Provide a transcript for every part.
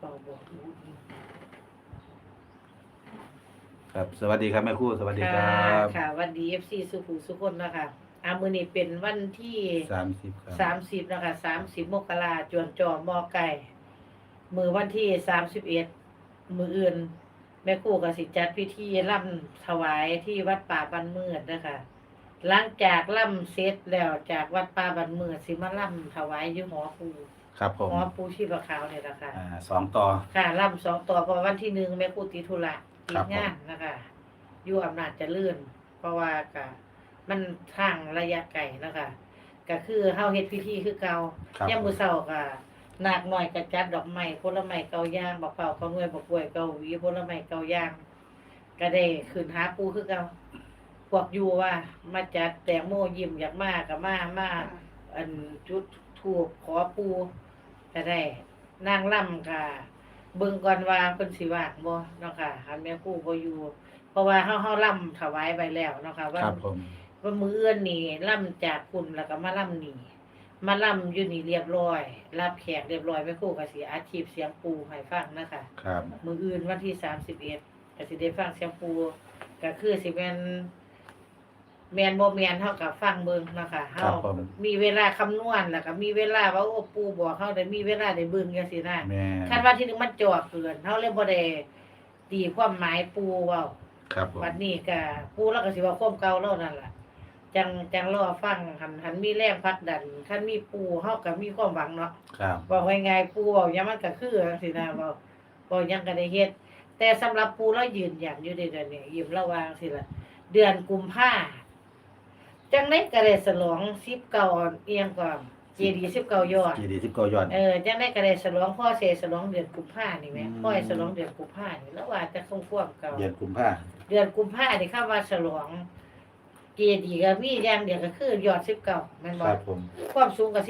เป่าบอกรู้อีกครับ สวัสดีครับแม่ครู่สวัสดีครัค่ะบค่ะวันดีเอฟซีสุขุสุคนนะคะอามือนี้เป็นวันที่ สามสิบครับ สามสิบนะคะสามสิบมกราจวนจอมอไก่มือวันที่สามสิบเอ็ดมืออื่น แม่ครู่กับสิจัดพิธีล่ำถวายที่วัดป่าบันเมือดนะคะหลังจากล่ำเสร็จแล้วจากวัดป่าบันเมือดสิมาล่ำถวายอยู่หอปู ครับผมหอปูชีพขาวเนี่ยนะคะอ่าสองต่อ ค่ะล่ำสองตัวเพราะวันที่หนึ่งแม่ครู่ติดธุระติครัดบผมงานนะคะอยู่อำนาจเจะเลื่อนเพราะว่ากะมันทางระยะไกลนะคะก็คือเฮาเฮ็ดพิธีคือเก่าครับยามมื้อเช้าก็นาคน้อยก็จัดดอกไม้ผลไม้เกาย่างบักเป่าข้าวหน่วยบักกล้วยเกาหวีผลไม้เกาย่าง ก็ได้ขึ้นหาปูคือเก่าพวกอยู่ว่า มาจัดแตงโมยิ้มอยากมาก็มามา อันจุดถูกขอปู ก็ได้นางล่ำค่ะเบิ่งก่อนว่าเพิ่นสิว่างบ่เนาะค่ะหันแม่ครูบ่อยู่ เพราะว่าเฮาเฮาล่ำถวายไปแล้วเนาะค่ะว่าครับผม ว่ามือเอื้อนนี่ล่ำจากคุณแล้วก็มาล่ำนี่มาล่ำอยู่นี่เรียบร้อย รับแขกเรียบร้อยไม่ครู่กับสีอาชีพเสียงปูให้ฟังนะคะ ครับ มืออื่นวันที่สามสิบเอ็ดก็สิได้ฟังเสียงปูก็คือสิแมน แมนบ่แมนเท่ากับฟังเบิ่งนะคะเฮาครับผมมีเวลาคำนวณแล้วก็มีเวลาว่าโอ้ปูบอกเฮาได้มีเวลาได้เบิ่งจังซี่นะแม่คาดว่าที่หนึงมันจ่อเกินเฮาเลยบ่ได้ตีความหมายปูเว้าครับผมวันนี้ก็ปูแล้วก็สิว่าความเก่าแล้วนั่นล่ะ จังจังรอฟังหันหันมีแรงพักดันคันมีปูเฮาก็มีความหวังเนาะ ครับบอกว่าไงปูเว้าหยังมันก็คือจังซี่นะเว้าบ่หยังก็ได้เฮ็ดแต่สำหรับปูเรายืนยันอยู่ในเดือนนี้ยิ้มระวางสิล่ะเดือนกุมภา จังได๋ก็ได้ฉลอง19เอียงก่อนเจดีย์19ยอด จีดีสิบเก้ายอด เออจังได๋ก็ได้ฉลองพ่อเสฉลองเดือนกุมภานี่แหมอืม พ่อให้ฉลองเดือนกุมภานี่แล้วว่าจะคงความเก่า เดือนกุมภาเดือนกุมภานี่คำว่าฉลองเจดีย์ก็มีอย่างเดียวก็คือยอด19แม่นคบ่รับผมความสูงก็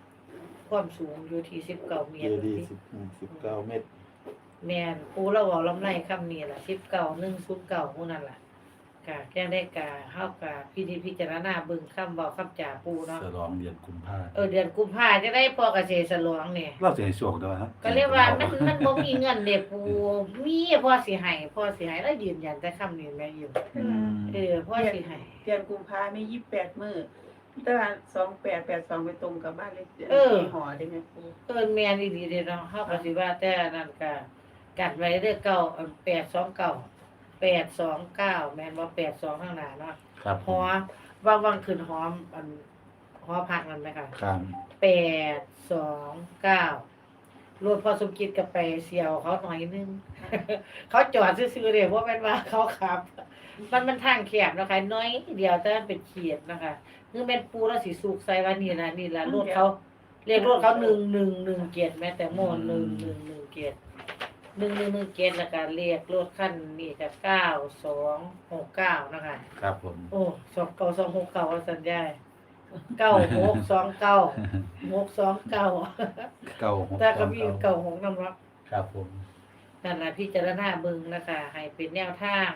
19ความสูงอยู่ที่19เมเจตรดีสิบสิบเก้าเมตร แม่นปูเราเว้าลำไรคำนี้ล่ะ19 109ฮู้นั่นล่ะ ก็แจ้งได้กะเฮาก็พินิจพิจารณาเบิ่งคำเว้าคำจาปูเนาะฉลองเดือนกุมภาเออเดือนกุมภาจะได้พอเกษตรฉลองเนี่ย เราจะให้โชคด้วยครับก็เรียกว่ามันมันบ่มีเงินเด้ปูมีพ่อสิให้พ่อสิให้แล้วยืนยันแต่คำนี้แม่อยู่อืม เออพ่อสิให้เดือนกุมภาไม่ยี่สิบแปดมื้อแต่ว่าสองแปดแปดสองไปตรงกับบ้านเลขที่หอได้ไหมครูเอิ้นแม่นดีๆเด้เนาะเฮาก็สิว่าแต่นั่นก็กัดไว้เด้อเก้าอัน829 829 แม่นบ่82ข้างหน้าเนาะครับหอว่าวังขึ้นหอมอันหอพักนั่นไหมคะครับ829รถพอสมคิดก็ไปเสียวเขาหน่อยนึง เขาจอดซื่อๆเลยเพราะเป็นว่าเขาขับ มันมันทางแคบนะคะน้อยเดียวแต่มันเป็นเขียดนะคะคือเป็นปูแล้วสีสุกใส่ว่านี่ละนี่ละรถเขาเรียกรถเขาหนึ่งหนึ่งหนึ่งเกียรติแม้แต่โมหนึ่งหนึ่งหนึ่งเกียรติ หนึ่งหนึ่งหนึ่งเกียรติแล้วก็เรียกรถขั้นนี่ก็เก้าสองหกเก้านะคะครับผม โอ้สองเก้าสองหกเก้าสัญญาเก้าหกสองเก้าหกสองเก้าเก้าหกแต่ก็มีเก้าหกนำรับครับผมนั่นแหละพิจารณาเบิ่งนะคะให้เป็นแนวทาง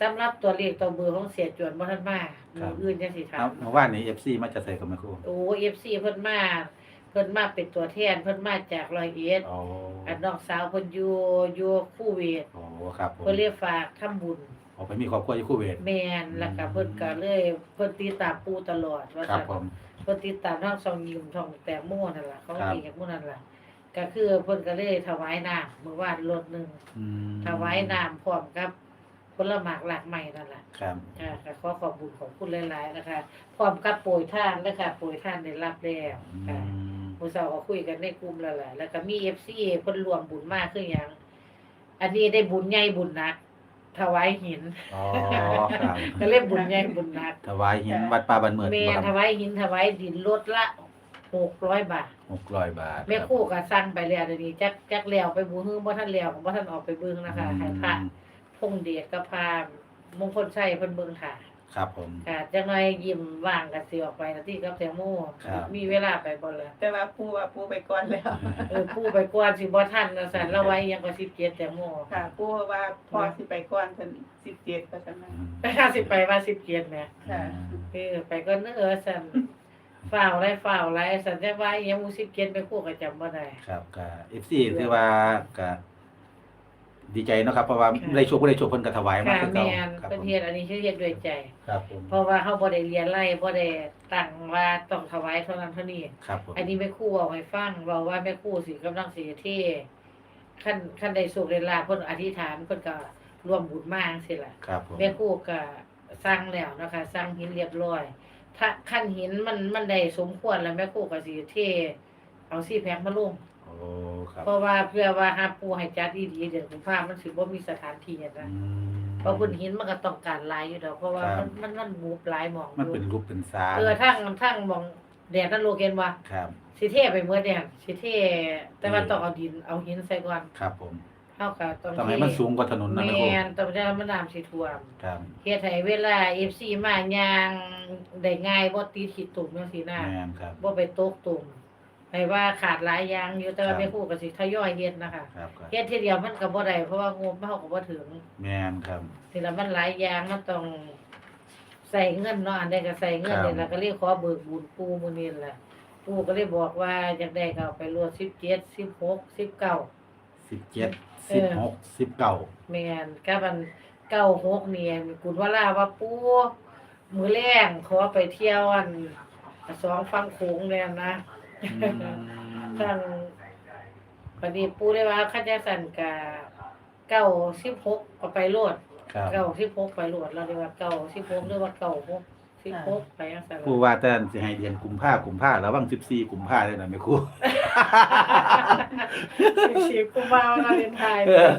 สำหรับตัวเลขตัวเบอร์ของเสียจวนบ่ทันมาหมู่อื่นจังสิครัถาบมเมื่อวานนี้เอฟซีมาจะใส่กับแม่ครู่โอ้ FC เพิ่นมา เพิ่นมาเป็นตัวแทนเพิ่นมาจากร้อยเอ็ดโอ้อันน้องสาวเพิ่นอยู่อยู่คูเวตโอ้ครับผมเพิ่นเรียกฝากทำบุญออกไปมีครอบครัวอยู่คู่เวทแม่นแล้วก็เพิ่นก็เลยเพิ่นติดตามปู่ตลอดว่าครับซั่นผมเพิ่นติดตามทั้งสองยิมทองแตงโมนั่นล่ะเขาครับมีกับหมู่นั่นล่ะก็คือเพิ่นก็เลยถวายน้ำเมื่อวานรถหนึงอืมถวายน้ำพร้อมกับ ผลหมากหลากใหม่นั่นล่ะครับค่ะก็ขอขอบคุณของคุณหลายๆนะคะพร้อมกับโปรยท่านและค่ะโปรยท่านได้รับแล้วอืค่ะมมื้อเช้าก็คุยกันในกลุ่มแล้วแหละแล้วก็มี FC เพิ่นรวมบุญมากคือหยังอันนี้ได้บุญใหญ่บุญหนักถวายหินอ๋อครับก็เรียกบุญใหญ่บุญหนักถวายหินวัดป่าบันเมือนแม่บ่ถครับวายหินถวายดินลดละ600บาทหกร้อยบาทแม่ครู่ก็สั่งไปแล้วเดี๋ยวนี้จักจักแล้วไปบูฮื้อบ่ทันแล้วบ่ทันออกไปเบิ่งนะคะให้พระ พงเดชกับพามงคลชัยเพิ่นเบิ่งค่ะครับผม ค่ะจังหน่อยยิ้มว่างก็สิออกไปนะที่กับแตงโมครับ มีเวลาไปบ่ล่ะแต่ว่าปูว่าปูไปก่อนแล้ว เออผู้ไปก่อนสิบ่ทันว่าซั่นแล้วไว้ยังก็17แตงโมค่ะปูว่าพอสิไปก่อนถึงสิบเจ็ดก็ฉะนั้นอืมไปหาสิไปว่า17แหม ค่ะเออไปก่อนเด้อซั่นฝ่าวไรฝ่าวไรสัญญาว่าอิหยังมูสิบเกตไปคู่ก็จำบ่ได้ ครับก็ FC ถือว่าก็ ดีใจเนาะครับเพราะว่าค่ะ ได้โชคบ่ได้โชคเพิ่นก็ถวายมาค่ะคือแม่เก่านครับเป็นผมเฮ็ดอันนี้คือเฮ็ดด้วยใจ ครับผมเพราะว่าเฮาบ่ได้เรียนไล่บ่ได้ตั้งว่าต้องถวายเท่านั้นเท่านี้ ครับผมอันนี้แม่ครูเว้าให้ฟังเว้าว่าแม่ครูสิกำลังสิเทคันคันได้สุขได้ลาภเพิ่นอธิษฐานเพิ่นก็ร่วมบุญมาจังซี่ล่ะ ครับผมแม่ครูก็สร้างแล้วนะคะสร้างหินเรียบร้อย ถ้าขั้นหินมันมันได้สมควรแล้วแม่ครูก็สิเทเอาซี่แพงมาลง โอ้ครับเพราะว่าเพื่อว่าหาปูให้จัดดีๆเดี๋ยวผมพามันสิบ่มีสถานที่อะอืนะมเพราะพื้นหินมันก็ต้องการหลายอยู่ดอกเพราะว่าครัมับ นมันมันบูบหลายหมองมันอยู่เป็นรูปเป็นสารเออทั้งทั้งหมองแดดนั่นโลเกนว่า ครับ สิเทไปเมื่อแดดสิเทแต่ว่าต้องเอาดินเอาหินใส่ก่อนครับผมเฮาก็ต้องต้องให้มันสูงกว่าถนนนะแมแม่ครู่นต้องได้มันน้ำสิท่วมครับเฮ็ดให้เวลา FC มาย่างได้ง่ายบ่ติดขี้ตุ่มจังซี่นะแม่นครับบ่ไปตกตุ่ม ให้ว่าขาดหลายอย่างอยู่แต่ว่าครับแม่ครูก็สิทยอยเฮ็ดนะคะครับครับเฮ็ดทีเดียวมันก็บ่ได้เพราะว่างบเฮาก็บ่ถึงแม่นครับ ทีละมันหลายอย่างมันต้องใส่เงินเนาะอันใดก็ใส่เงินครับ นี่ล่ะก็เลยขอเบิกบุญปู่มื้อนี้แหละปู่ก็เลยบอกว่าอยากได้ก็เอาไปรวด17 16 19 สิบเจ็ดเอสิบอหกสิบเก้าแม่นก็มัน96นี่กุณว่าลาว่าปู่มื้อแรงขอไปเที่ยวอันสองฝั่งโขงแล้วนะ ทางพอดีปูได้ว่าข้าจะสั่นกะเก้าสิบหกก็ไปโลดครับเก้าสิบหกไปโลดเราเรียกว่าเก้าสิบหกหรือว่าเก้าหกสิบหกไปยังสั่นผู้ว่าแต่สิให้เดือนกุมภากุมภาระวัง14กุมภาเลยนะแม่ครูสิบกุมภาพันธ์เราเรียนไทยเออ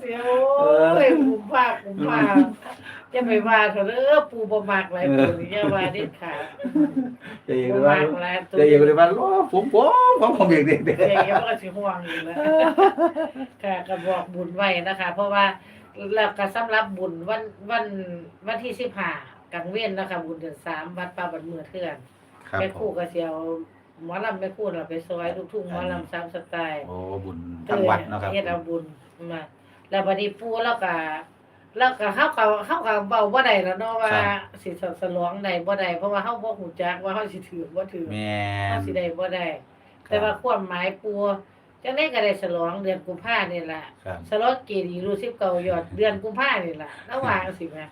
เสียโอ้ยกุมภากุมภา จะไปว่าเถอะเด้อปูบ่มักหลายปูนี่อย่าว่าเด็ดขาดจะเองบ่เลยว่ามักหลายตัวจะเองเลยว่าโอ้ผมผมผมผมเด็กเด็กเด็กเสียมันก็สิห่วงอยู่แล้วค่ะก็บอกบุญไว้นะคะ เพราะว่าแล้วก็สำหรับบุญวันวันวันที่สิบห้ากลางเว้นนะคะ บุญเดือนสามวัดป่าบันเมือเทื่อน ครับแม่ผครู่มก็เสียวหมอลำแม่ครู่เราไปซอยลูกทุ่งหมอลำสามสไตล์โอ้บุญทั้งวัดเนาะครับ เฮ็ดเอาบุญมา แล้วบัดนี้ปู่แล้วก็ แล้วก็เฮาก็เฮาก็เว้าบ่ได้แล้วเนาะว่าสิสลองได้บ่ได้เพราะว่าเฮาบ่ฮู้จักว่าเฮาสิถือบ่ถือแม่เฮานสิได้บ่ได้แต่ว่าความหมายปู่จังได๋ก็ได้ฉลองเดือนกุมภาพันธ์นี่ล่ะครับสลอดเกดีรู้สิบเก่ายอดเดือนกุมภานี่ล่ะระหว่างสิแม่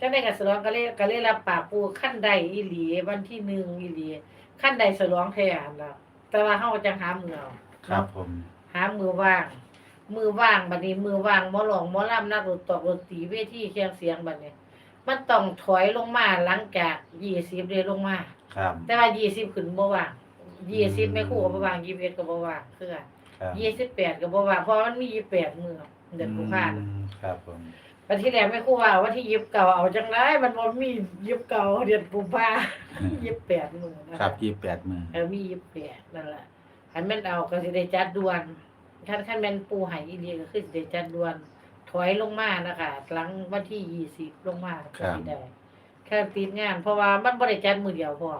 จังได้กับสลองก็เลยก็เลยรับปากปูขั้นใดอีหลีวันที่หนึ่งอีหลีขั้นใดสลองแท้อันแล้วแต่ว่าเฮาจังหามือเอาครับผมหามือว่าง มือว่างบัดนี้มือว่างหมอหลองหมอลำนักดนตรีดนตรีเวทีเครื่องเสียงบัดนี้ มันต้องถอยลงมาหลังจาก20เดือนลงมา ครับ แต่ว่า20ขึ้นบ่ว่างอืม20ไม่คู่ก็บ่ว่าง21ก็บ่ว่างคือกันครับยี่สิบแปดก็บอกว่าเพราะมันมียี่แปดมือเดือนกุมภาพันธ์ อืมครับผมวันที่แรกไม่ครู่ว่าวันที่ยิบเก่าเอาจังไรมันบ่มียิบเก่าเดือนกุมภายี่แปดมือนะครับยี่แปดมือ เออมียี่แปดนั่นแหละอันแม่นเอาก็สิได้จัดด่วน คันคันแม่นปูใหายอีเดียก็คือสิได้จัดด่วน ถอยลงมานะคะหลังวันที่ยี่สิบลงมาก็สิได้แค่ติดงาน เพราะว่ามันบ่ได้จัดมือเดียวพอ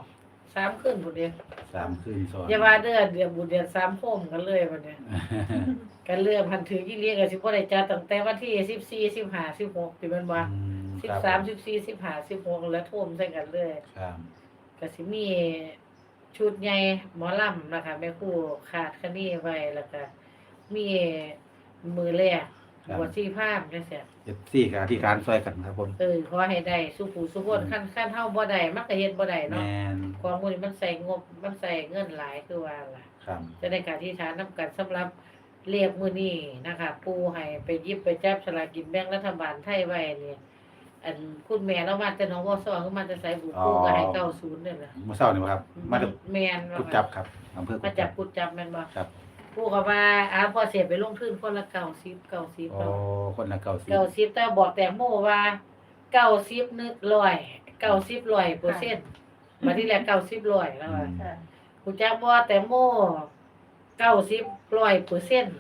สามคืนพุ่นเด้สามคืนซ้อนอย่าว่าเดือนเดือนบุญเดือนสามโคมกันเลยบัดเนี้ยกันเรื่องพันถือยี่เลี้ยงกับสิบว่ได้จัดตั้งแต่วันที่สิบสี่สิบห้าสิบหกที่มันว่าอืมสิบครับสามสิบสี่สิบห้าสิบหกแล้วท่วมใส่กันเลยครับก็สิมีชุดใหญ่หมอลำนะคะแม่ครู่ขาดคะนี่ไว้แล้วก็ มีมือแรกหัวซีภาพจังซี่เจ็ดสี่กับที่การซอยกันครับผมเออขอให้ได้สุผู้สุคนขั้นขั้นเฮาบ่ได้มันก็เฮ็ดบ่ได้แมเนาะนความมูลมันใส่งบมันใส่เงินหลายคือว่าล่ะ ครับจะได้การที่ฐานนำกันสำหรับเรียกมือนี้นะคะ ปูให้ไปหยิบไปจับฉลากกินแบ่งรัฐบาลไทยไว้เนี่ยอันคุณแม่เรามาแต่น้องวอซ้อก็มาจะใส่บุญปูก็ให้เก้าศูนย์เนี่ยนะเมื่อเช้านี่บ่ครับ มาจากแม่นกุดจับครับอำเภอกุมาดจัจับบกุดจับแม่นบ่ครับ ปูก็ว่าอ้าพอเสียไปลงทุนคนละเก้าสิบเก้าสิบโอ้คนละเก้าสิบเก้าสิบแต่บอกแตงโมว่าเก้าสิบนึกร้อยเก้าสิบร้อยเปอร์เซ็นต์มาที่แรกเก้าสิบร้อยแล้วว่าค่ะกูจักบ่แตงโมเก้าสิบร้อยเปอร์เซ็นต์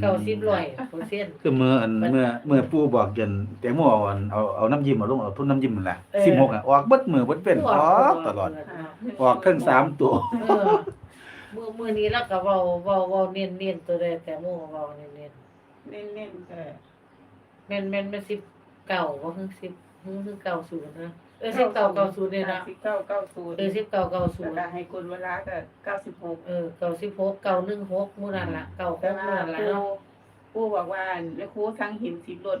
เก้าสิบร้อยเปอร์เซ็นต์คือเมื่ออันเมื่อเมื่อปู่บอกเย็นแตงโมเอาอันเอาเอาน้ำยิ้มมาลงเอาทุ่นน้ำยิ้มนั่นแหละเออสิบหกอะออกเบิดมือเบิดเป็นออกตลอดออกทั้งสามตัวเออ มือมือนี้แล้วก็เว้าเว้าเว้าเน้นเน้นตัวใดแต่โมเว้าเน้นเน้นเน้นเน้นๆค่ะแม่นแม่นแม่นสิบเก้าบ่คือสิบคือคือเก้าศูนย์นะเออสิบเก้าเก้าศูนย์เนี่ยเนาะสิบเก้าเก้าศูนย์เออสิบเก้าเก้าศูแล้วนย์ก็ให้คนเวลาก็เก้าสิบหกเออเก้าสิบหกเก้าหนึ่งหกมู่นั่นละเก้าหแต่กว่ามู่นั่นละครูเนาะ ครูบอกว่าแล้วครูทั้งหินสิบรถ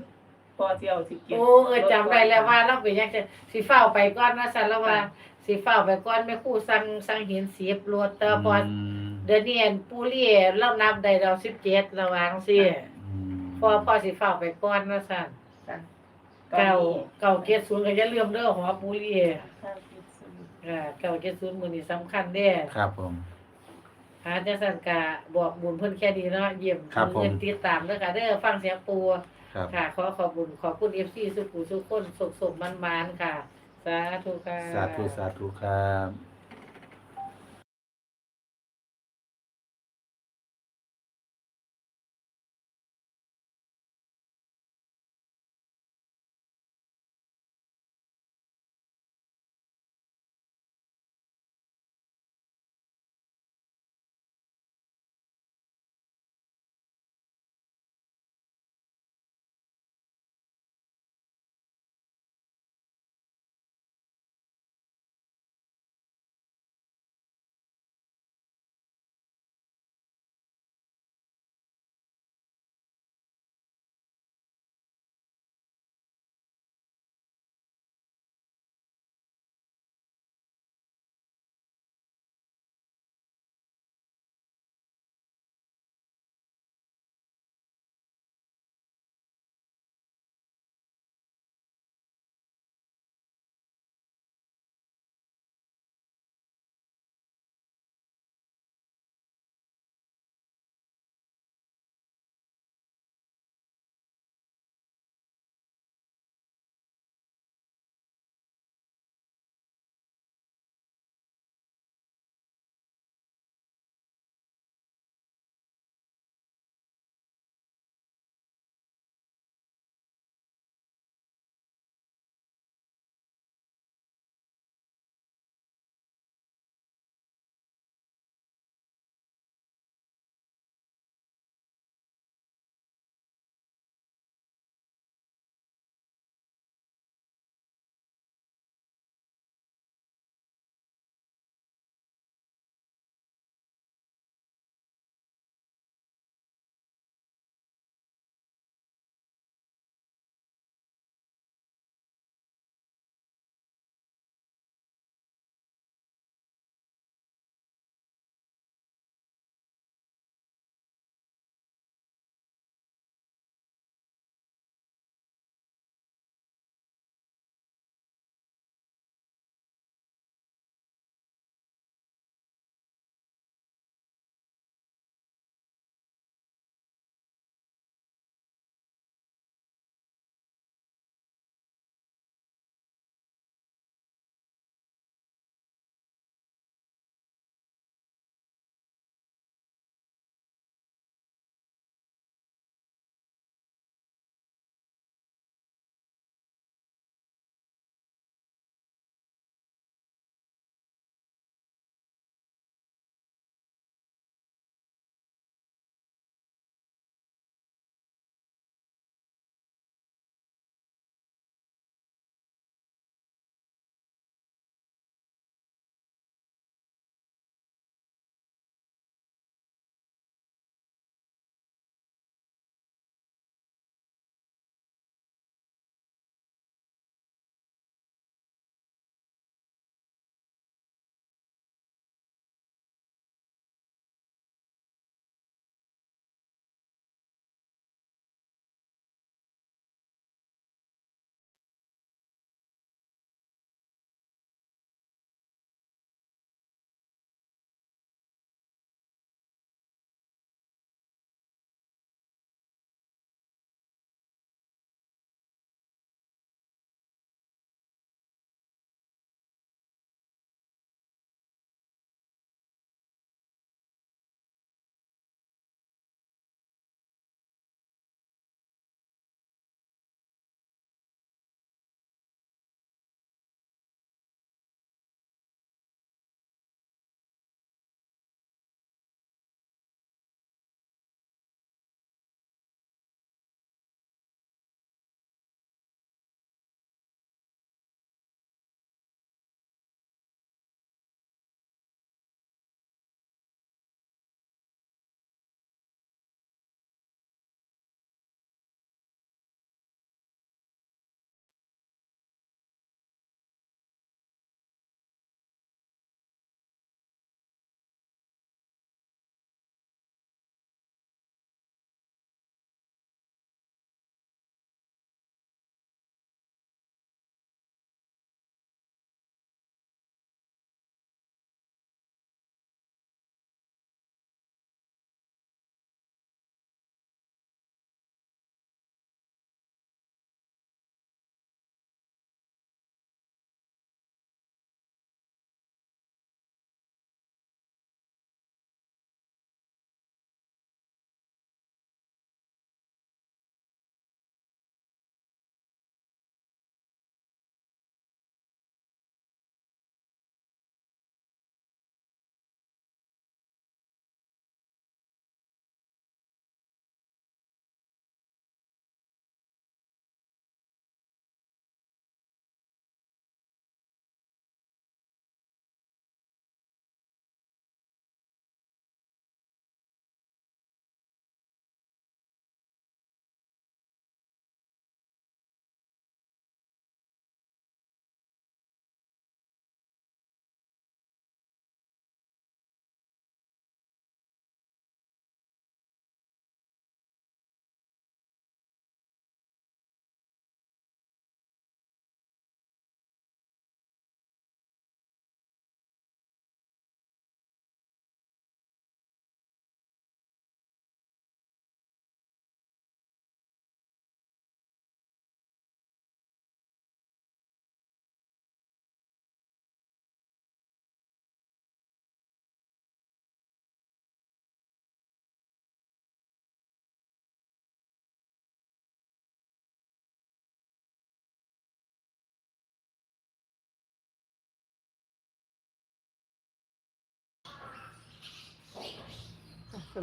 พอเจียวสิบเก็บโอ้เออจำได้แล้วว่าเราเป็นยังจะสีฟ้าวไปก่อนนะสันแล้วว่าสีฟ้าวไปก่อนแม่ครู่สั่งสั่งเห็นสีบรถแต่พอมเดือนนี้อันปูเรียเรานับได้เราสิบเจ็ดระวังสิอืมพอพอสีฟ้าวไปก่อนนะสันจ้ะเก้าเก้าเจ็ดศูนย์ก็อย่าลืมเด้อหัวปูเรียเก้าสิบศูนย์อ่าเก้าเจ็ดศูนย์มือนี่สำคัญเด้ครับผมหาจังสันกะบอกบุญเพิ่นแค่ดีเนาะเยี่ยมครับผมเงินติดตามเด้อค่ะเด้อฟังเสียงปู ครับ ค่ะ ขอขอบคุญขอบคุณ FC สุขุสุขคนสุขสมมันมานๆค่ะ สาธุค่ะ สาธุสาธุครับ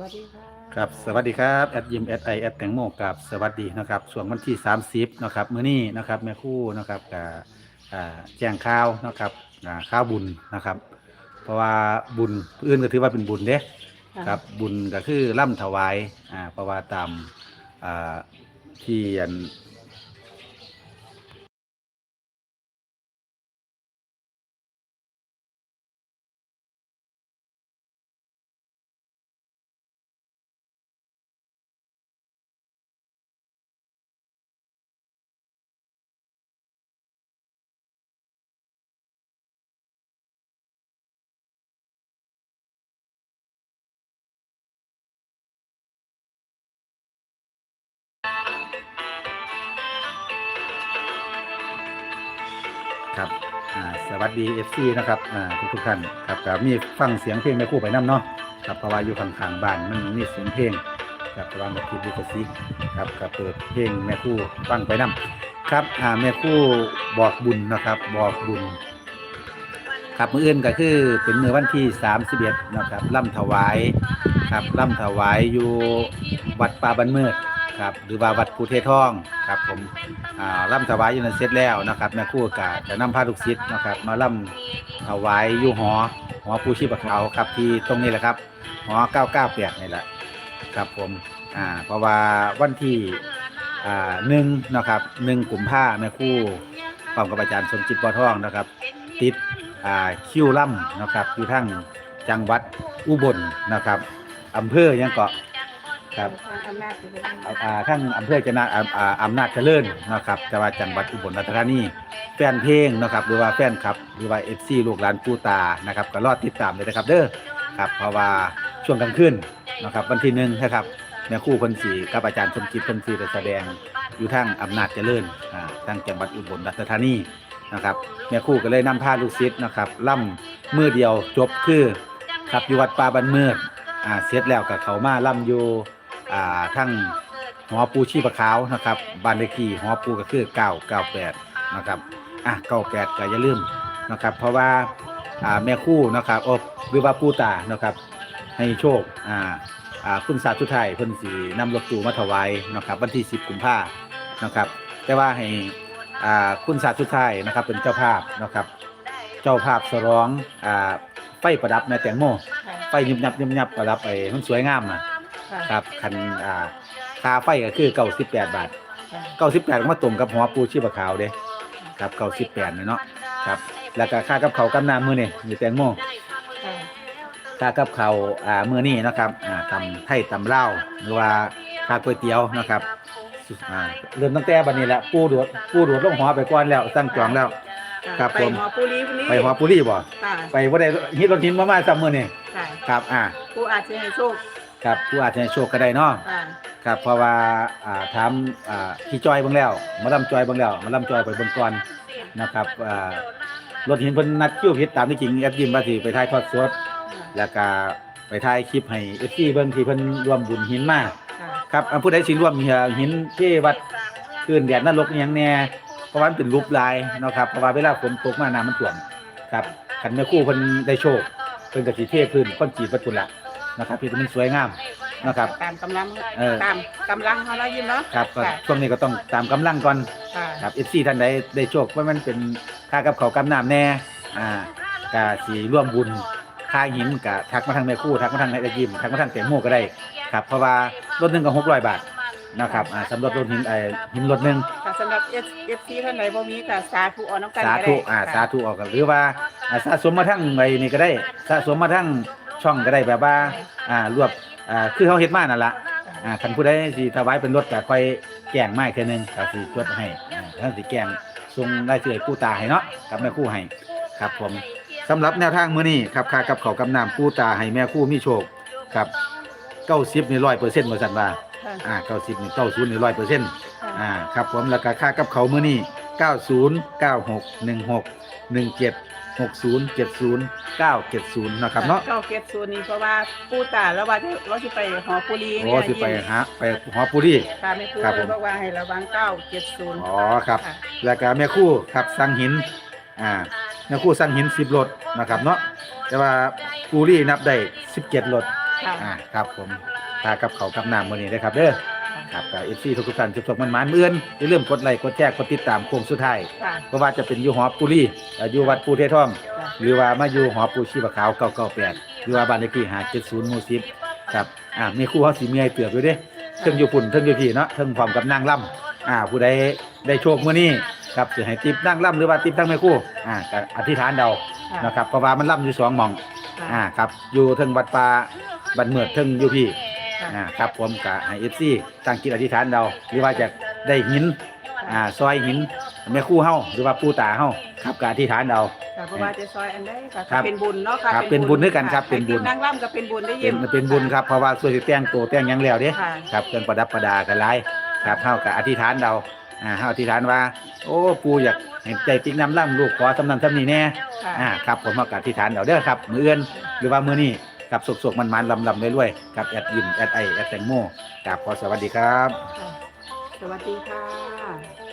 วัสดีค่ะครับสวัสดีครับแอดยิมแอดไอแอดแตงโมกับสวัสดีนะครับส่วนวันที่ 30นะครับมื้อนี้นะครับแม่ครู่นะครับกับอ่าแจ้งข่าวนะครับอ่าข่าวบุญนะครับ เพราะว่าบุญผู้อื่นก็ถือว่าเป็นบุญเด้ครับบุญก็คือล่ำถวายอ่าเพราะว่าตามอ่าที่อัน ครับอ่าสวัสดี FC นะครับอ่าทุกทุกๆท่านครับก็มีฟังเสียงเพลงแม่ครู่ไปนํเนาะครับเพราะว่าอยู่ข้างๆบ้านมันมีเสียงเพลงครับแต่ว่ามาคิดลิขสิครับก็เปิดเพลงแม่ครู่ฟังไปนํครับอ่าแม่ครู่บอกบุญนะครับบอกบุญ ครับมื้ออื่นก็คือเป็นมือวันที่ 31นะครับล่ำถวายครับล่ำถวายอยู่วัดป่าบันเมืด ครับ หรือว่าวัดภูเททองครับ ผมอ่าล่ำถวายอยู่นั้นเสร็จแล้วนะครับแม่ครู่ก็จะนำพาลูกศิษย์นะครับ มาล่ำถวายอยู่หอหอปูชีพเขาครับที่ตรงนี้แหละครับหอ998นี่แหละครับผมอ่าเพราะว่าวันที่อ่าหนึ่งนะครับหนึ่งกลุ่มภาแม่ครู่พร้อมกับอาจารย์สมจิตปอทองนะครับ ติดอ่าคิวล่ำนะครับอยู่ทั้งจังหวัดอุบลนะครับอำเภอยังเกาะ ครับอำนาจเป็นอ่าอ่าทั้งอำเภอจะนาอ่าอ่าอำนาจเจริญนะครับแต่ว่าจังหวัดอุบลราชธานีแฟนเพลงนะครับหรือว่าแฟนคลับหรือว่าเอฟซีลูกหลานปูตานะครับก็รอดติดตามเลยนะครับเด้อครับเพราะว่าช่วงกลางคืนนะครับวันที่หนึ่งนะครับแม่ครู่คนสีกับอาจารย์สมจิตคนสีไปแสดงอยู่ทั้งอำนาจเจริญอ่าทั้งจังหวัดอุบลราชธานีนะครับแม่ครู่ก็เลยนำพาลูกศิษย์นะครับล่ำมือเดียวจบคือครับอยู่วัดป่าบันเมือดอ่าเสร็จแล้วกับเขามาล่ำอยู่ อ่าทั้งหอปูชีพขาวนะครับบ้านเลขที่หอปูก็คือ998นะครับอะ98ก็อย่าลืมนะครับ เพราะว่าอ่าแม่คู่นะครับอบหรือว่าปูตานะครับ ให้โชคอ่าอ่าคุณสาธุไทยเพิ่นสีนำรถตู้มาถวายนะครับวันที่ 10 กุมภานะครับ แต่ว่าให้อ่าคุณสาธุไทยนะครับเป็นเจ้าภาพนะครับ เจ้าภาพสรองอ่าไฟประดับในแตงโมไฟยิบยับยิบยับประดับไอ้มันสวยงามนะ ครับคันอ่าค่าไฟก็คือเก้าสิบแปดบาทเก้าสิบแปดก็มาตรงกับหัวปูชีพขาวเด้ครับเก้าสิบแปดเนาะครับแล้วก็ค่ากับเขาวกำน้ำมือนี่มีแตงโมค่ากับเขาวอ่ามือนี่นะครับอ่าตำไทยตำเล่าวหรือว่าค่าก๋วยเตี๋ยวนะครับอ่าเริ่มตั้งแต่บัดนี้แหละปูโดดปูโดดลงหอไปก่อนแล้วตั้งจองแล้ว ครับไปผม หอปุรีวันนี้ไปหัวปูรีบ่ค่ะไปบ่ได้ฮิตรถหินมามาซ้ำมื้อนี่ค่ะครับอ่าผู้อาจจะให้โชค ครับผู้อาจจะให้โชคก็ได้เนาะค่ะครับเพราะว่าอ่าถามอ่าพี่จอยเบิ่งแล้วมาลำจอยเบิ่งแล้วมาลำจอยไปเบิ่งก่อนนะครับอ่ารถหินเพิ่นนัดคิวผิดตามที่จริงแอดยิมว่าสิไปถ่ายทอดสด แล้วก็ไปถ่ายคลิปให้ FC เบิ่งที่เพิ่นร่วมบุญหินมาค่ะครับอ่าผู้ใดสิร่วมเหี่ยหินที่วัดคืนแดดนรกอิหยังแน่เพราะว่ามันเป็นรูปลายเนาะครับเพราะว่าเวลาฝนตกมาน้ำมันท่วมครับคันแม่ครู่เพิ่นได้โชคเพิ่นก็สิเทพื้นก้อนจีบวัตถุละ นะครับที่มันสวยงามนะครับ ตามกำลังเออ ตามกำลังเขาแล้วยิ้มเนาะครับก็ค่ะช่วงนี้ก็ต้องตามกำลังก่อนค่ะครับ FC ท่านใดได้โชคว่ามันเป็นค่ากับเขาวกำน้ำแน่อ่ากะสิร่วมบุญค่าหินกะทักมาทางแม่ครู่ทักมาทางนายยิมทักมาทางแตงโมก็ได้ครับเพราะว่ารถหนึงก็600บาทนะครับอ่าสำหรับรถหินไอ้หินรถหนึง ค่ะสำหรับ S F C ท่านไหนบ่มีก็สาธุเอาน้ำกันสาก็ได้ธุอ่าค่ะ สาธุออกกันหรือว่าอ่าสะสมมาทั้งไอ้นี่ก็ได้สะสมมาทั้ง ช่องก็ได้แบบว่าอ่ารวบอ่าคือเขาเฮ็ดมานั่นล่ะอ่าคันผู้ใดสิถวายเป็นรถก็ค่อยแกล้งมาอีกเทื่อนึงก็สิจดให้อ่าท่านสิแกล้งส่งรายชื่อให้ผู้ตาให้เนาะกับแม่ครู่ให้ครับผมสำหรับแนวทางมื้อนี้ครับค่ากับเขาวกำน้ำผู้ตาให้แม่ครู่มีโชคครับ90นี่100%ว่าซั่นว่าค่ะอ่า90นี่90นี่100%ค่ะอ่าครับผมแล้วก็ค่ากับเขาวมื้อนี้90 96 16 17 60 70 970นะครับเนาะเก้าเก็ดศูนย์นี่เพราะว่าปู่ตาแล้วว่าที่เราสิไปหอปุรีโอ้เนี่ยสิไปยิ้มหาไปหอปุรี ค่ะแม่ครูครับผมเลยบอกว่าให้ระวังเก้าเจ็ดศูนย์ อ๋อครับ ค่ะ แล้วก็แม่ครู่ครับสั่งหินอ่าแม่ครู่สั่งหิน10รถนะครับเนาะแต่ว่าปุรีนับได้17รถค่ะ อ่าครับผมตากับเขาวกับน้ำมื้อนี้นะครับเด้อ ครับกับ FC ทุกๆท่านทุกๆมันๆมื้อนอย่าลืมกดไลค์กดแชร์กดติดตามโค้งสุดท้ายค่ะ เพราะว่าจะเป็นอยู่หอปุรีเอ่ออยู่วัดปูเททอง หรือว่ามาอยู่หอปูชีพขาว998หรือว่าบ้านเลขที่570หมู่10ครับอ่ามีครูเฮาสิมีให้เตือกอยู่เด้เทิงอยู่พุ่นเทิงอยู่พี่เนาะเทิงพร้อมกับนางล่ำอ่าผู้ใดได้โชคมื้อนี้ครับสิให้ติปนางล่ำหรือว่าติปทั้งแม่ครูอ่าก็อธิษฐานเดาค่ะนะครับเพราะว่ามันล่ำอยู่สองหม่องค่ะอ่าครับอยู่เทิงวัดป่าบันเมือดเทิงอยู่พี่ค่ะ อ่าครับผมกับไอเอฟซีตั้งจิตอธิษฐานเราหรือว่าจะได้หินอ่าซอยหินแม่ครู่เฮาหรือว่าปู่ตาเฮาครับกับอธิษฐานเรา ค่ะเพราะว่าจะซอยอันได้ค่ะครับเป็นบุญเนาะค่ะครับเป็นบุญด้วยกันครับเป็นบุญ นั่งร่ำก็เป็นบุญได้เป็ยินนเป็นบุญครับเพราะว่าช่วยสิแต่งตัวแต่งหยังแล้วเด้ค่ะ ครับเครื่องประดับประดากันหลายครับเฮากับอธิษฐานเราอ่าเฮาอธิษฐานว่า โอ้ปู่อยากให้ใจติ๊กน้ำล่ำลูกขอสำนันสำนี้แน่ ค่ะ อ่าครับผมเอากาธิษฐานเอาเด้อครับ มืออื่นหรือว่ามือนี้ กับสุกๆมันๆลำๆรวยๆกับแอดยิมแอดไอแอดแตงโมกับขอสวัสดีครับ ค่ะสวัสดีค่ะ